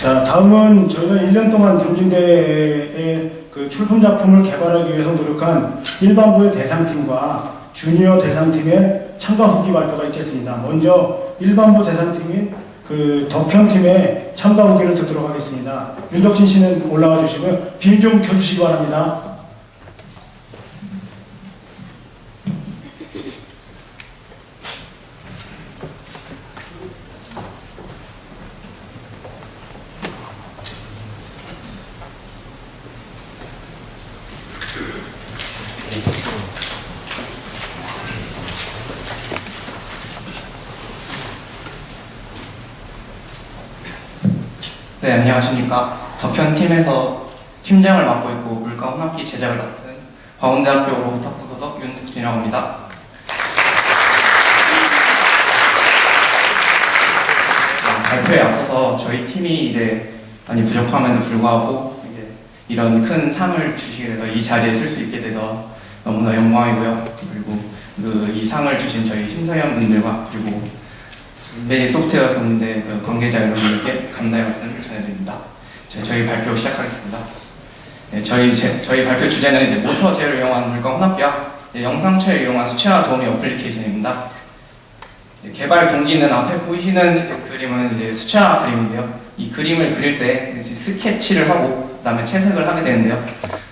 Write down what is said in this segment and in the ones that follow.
자, 다음은 저희가 1년 동안 경진대의 그 출품 작품을 개발하기 위해서 노력한 일반부의 대상팀과 주니어 대상팀의 참가 후기 발표가 있겠습니다. 먼저 일반부 대상팀인 그 덕현팀의 참가 후기를 듣도록 하겠습니다. 윤덕진 씨는 올라와 주시고요. 비좀 켜주시기 바랍니다. 네, 안녕하십니까. 덕현팀에서 팀장을 맡고 있고 물가 혼합기 제작을 맡은 광운대학교 로보탁부 소속 윤득준이라고 합니다. 어, 발표에 앞서서 저희 팀이 이제 많이 부족함에도 불구하고 이제 이런 큰 상을 주시게 돼서 이 자리에 설 수 있게 돼서 너무나 영광이고요. 그리고 그 이 상을 주신 저희 심사위원 분들과 그리고 메이 소프트웨어 경대 그 관계자 여러분들께 감사의 말씀을 전해드립니다. 자, 저희 발표 시작하겠습니다. 네, 저희, 제- 저희 발표 주제는 모터 제어를 이용한 물건 혼합기와 네, 영상체를 이용한 수채화 도우미 어플리케이션입니다. 개발 동기는 앞에 보이시는 그 그림은 이제 수채화 그림인데요. 이 그림을 그릴 때 스케치를 하고 그다음에 채색을 하게 되는데요.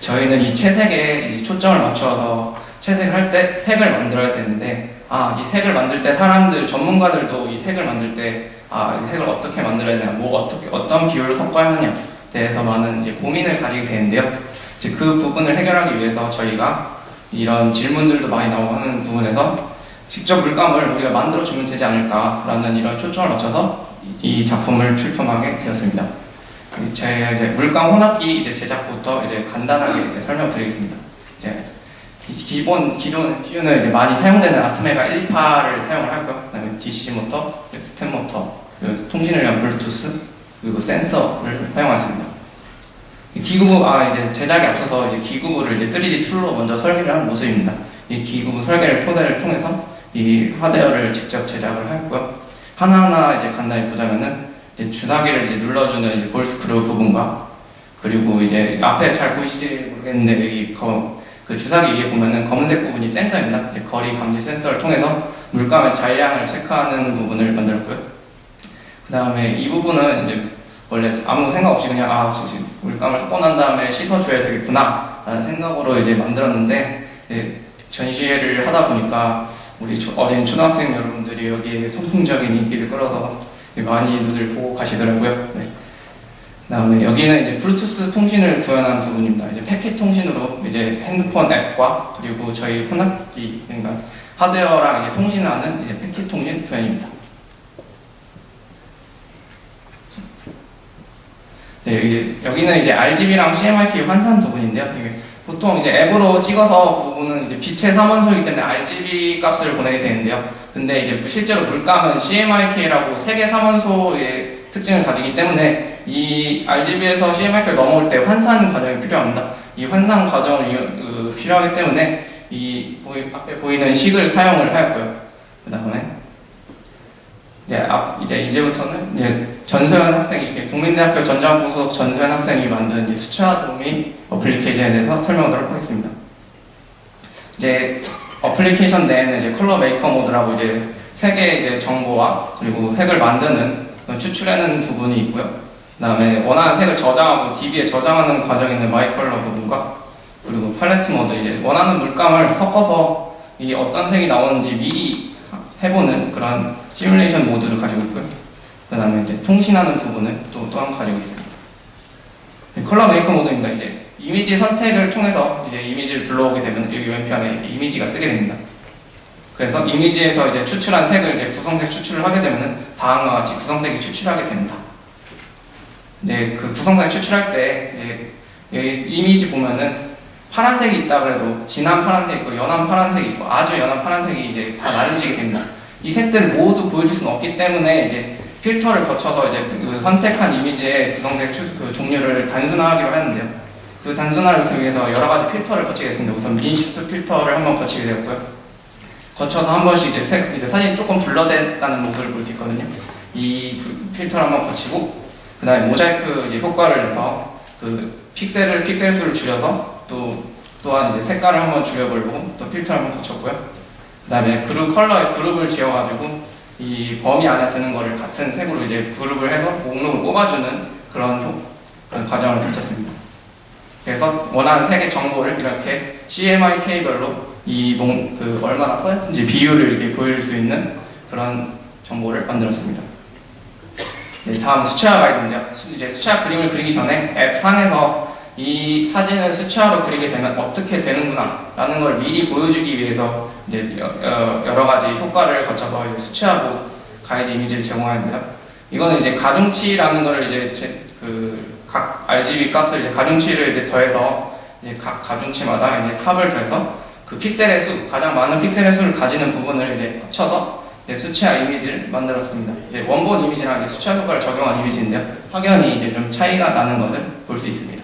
저희는 이 채색에 이 초점을 맞춰서 채색을 할 때 색을 만들어야 되는데 아, 이 색을 만들 때 사람들 전문가들도 이 색을 만들 때 아, 이 색을 어떻게 만들어야 되나, 뭐 어떻게 어떤 비율을 섞어야 하느냐 대해서 많은 이제 고민을 가지게 되는데요. 이제 그 부분을 해결하기 위해서 저희가 이런 질문들도 많이 나오는 부분에서 직접 물감을 우리가 만들어주면 되지 않을까라는 이런 초점을 맞춰서 이이 작품을 출품하게 되었습니다. 이제 물감 혼합기 이제 제작부터 이제 간단하게 이제 설명드리겠습니다. 이제 기- 기본 기존 기준은 이제 많이 사용되는 아트메가 1파를 사용을 하고요. 그다음에 DC 모터, 스텝 모터, 그리고 통신을 위한 블루투스, 그리고 센서를 사용했습니다. 이 기구부 아 이제 제작에 앞서서 이제 기구부를 이제 3D 툴로 먼저 설계를 한 모습입니다. 이 기구부 설계를 토대를 통해서 이 하드웨어를 직접 제작을 했고요. 하나하나 이제 간단히 보자면은 이제 주사기를 이제 눌러주는 볼스크루 부분과 그리고 이제 앞에 잘 보이실지 모르겠는데 여기 거- 그 주사기 위에 보면은 검은색 부분이 센서입니다. 거리 감지 센서를 통해서 물감의 잔량을 체크하는 부분을 만들었고요. 그 다음에 이 부분은 이제 원래 아무 생각 없이 그냥 아 지금 물감을 섞고 난 다음에 씻어줘야 되겠구나 라는 생각으로 이제 만들었는데 이제 전시회를 하다 보니까 우리 초- 어린 초등학생 여러분들이 여기에 선풍적인 인기를 끌어서 많이 눈을 보고 가시더라고요. 네. 그다음에 여기는 이제 블루투스 통신을 구현한 부분입니다. 이제 패킷 통신으로 이제 핸드폰 앱과 그리고 저희 혼합기 그러니까 하드웨어랑 이제 통신하는 이제 패킷 통신 구현입니다. 네, 여기, 여기는 이제 RGB랑 CMYK 환산 부분인데요. 보통 이제 앱으로 찍어서 부분은 이제 빛의 삼원소이기 때문에 RGB 값을 보내게 되는데요. 근데 이제 실제로 물감은 CMYK라고 세개 삼원소의 특징을 가지기 때문에 이 RGB에서 CMYK를 넘어올 때 환산 과정이 필요합니다. 이 환산 과정을 이- 그, 필요하기 때문에 이 보이- 앞에 보이는 식을 사용을 하였고요. 그 다음에 이제 앞 이제 이제부터는 이제 전소연 학생이 국민대학교 전자부 소속 전소연 학생이 만든 이 수채화 도우미 어플리케이션에 대해서 설명하도록 하겠습니다. 이제 어플리케이션 내에는 이제 컬러 메이커 모드라고 이제 색의 이제 정보와 그리고 색을 만드는 추출하는 부분이 있고요. 그다음에 원하는 색을 저장하고 DB에 저장하는 과정에 있는 마이컬러 부분과 그리고 팔레트 모드 이제 원하는 물감을 섞어서 이 어떤 색이 나오는지 미리 해보는 그런 시뮬레이션 모드를 가지고 있고요. 그 다음에 이제 통신하는 부분을 또 또한 가지고 있습니다. 네, 컬러 메이커 모드입니다. 이제 이미지 선택을 통해서 이제 이미지를 불러오게 되면 여기 왼편에 이미지가 뜨게 됩니다. 그래서 이미지에서 이제 추출한 색을 이제 구성색 추출을 하게 되면은 다음과 같이 구성색이 추출하게 됩니다. 이제 그 구성색 추출할 때 이제 이미지 보면은 파란색이 있다 그래도 진한 파란색 있고 연한 파란색이 있고 아주 연한 파란색이 이제 다 나눠지게 됩니다. 이 색들을 모두 보여줄 수는 없기 때문에 이제 필터를 거쳐서 이제 그 선택한 이미지의 구성색 추- 그 종류를 단순화하기로 하는데요. 그 단순화를 위해서 여러 가지 필터를 거치게 됐습니다. 우선 민시프트 필터를 한번 거치게 되었고요. 거쳐서 한 번씩 이제, 색, 이제 사진이 조금 블러됐다는 모습을 볼 수 있거든요. 이 필터를 한번 거치고 그 다음에 모자이크 효과를 내서 그 픽셀을, 픽셀 수를 줄여서 또, 또한 이제 색깔을 한번 줄여버리고 또 필터를 한번 거쳤고요. 그 다음에 그룹 컬러에 그룹을 지어가지고 이 범위 안에 드는 거를 같은 색으로 이제 그룹을 해서 목록을 뽑아주는 그런, 효- 그런 과정을 거쳤습니다. 그래서 원하는 색의 정보를 이렇게 CMYK별로 이 몽, 그 얼마나 퍼센트인지 비율을 이렇게 보일 수 있는 그런 정보를 만들었습니다. 네, 다음 수채화 가이드인데요. 수- 이제 수채화 그림을 그리기 전에 앱 상에서 이 사진을 수채화로 그리게 되면 어떻게 되는구나 라는 걸 미리 보여주기 위해서 이제 여러 가지 효과를 거쳐서 수채화로 가이드 이미지를 제공합니다. 이거는 이제 가중치라는 걸 이제 제- 그각 RGB 값을 이제 가중치를 이제 더해서 이제 각 가중치마다 이제 탑을 더해서 그 픽셀의 수, 가장 많은 픽셀의 수를 가지는 부분을 이제 합쳐서 이제 수채화 이미지를 만들었습니다. 이제 원본 이미지랑 수채화 효과를 적용한 이미지인데요. 확연히 이제 좀 차이가 나는 것을 볼 수 있습니다.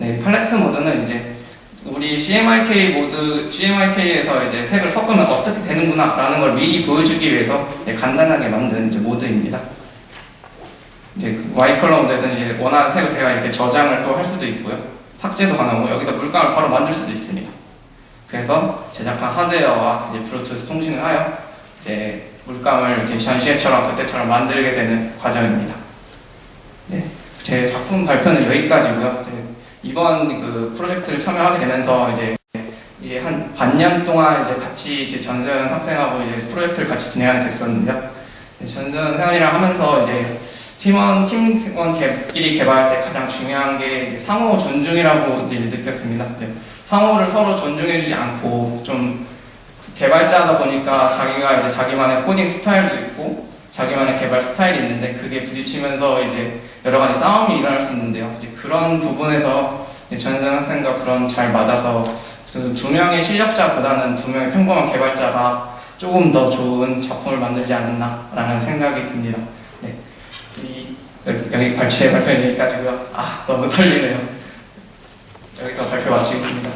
네, 팔레트 모드는 이제 우리 CMYK 모드, CMYK에서 이제 색을 섞으면 어떻게 되는구나 라는 걸 미리 보여주기 위해서 이제 간단하게 만든 이제 모드입니다. 이제 그 Y 컬러 모드에서는 이제 원하는 색을 제가 이렇게 저장을 또 할 수도 있고요. 삭제도 가능하고 여기서 물감을 바로 만들 수도 있습니다. 그래서 제작한 하드웨어와 이제 블루투스 통신을 하여 이제 물감을 이제 전시회처럼 그때처럼 만들게 되는 과정입니다. 네, 제 작품 발표는 여기까지고요. 이번 그 프로젝트를 참여하게 되면서 이제 이게 한 반년 동안 이제 같이 이제 전전 학생하고 이제 프로젝트를 같이 진행하게 됐었는데요. 전전 생활이랑 하면서 이제 팀원, 팀원끼리 개발할 때 가장 중요한 게 상호 존중이라고 이제 느꼈습니다. 이제 상호를 서로 존중해주지 않고 좀 개발자다 보니까 자기가 이제 자기만의 코딩 스타일도 있고 자기만의 개발 스타일이 있는데 그게 부딪히면서 이제 여러 가지 싸움이 일어날 수 있는데요. 이제 그런 부분에서 전전 학생과 그런 잘 맞아서 그두 명의 실력자보다는 두 명의 평범한 개발자가 조금 더 좋은 작품을 만들지 않았나라는 생각이 듭니다. 네. 이, 여기, 발표의 발표는 여기까지고요. 아, 너무 설리네요. 여기서 발표 마치겠습니다.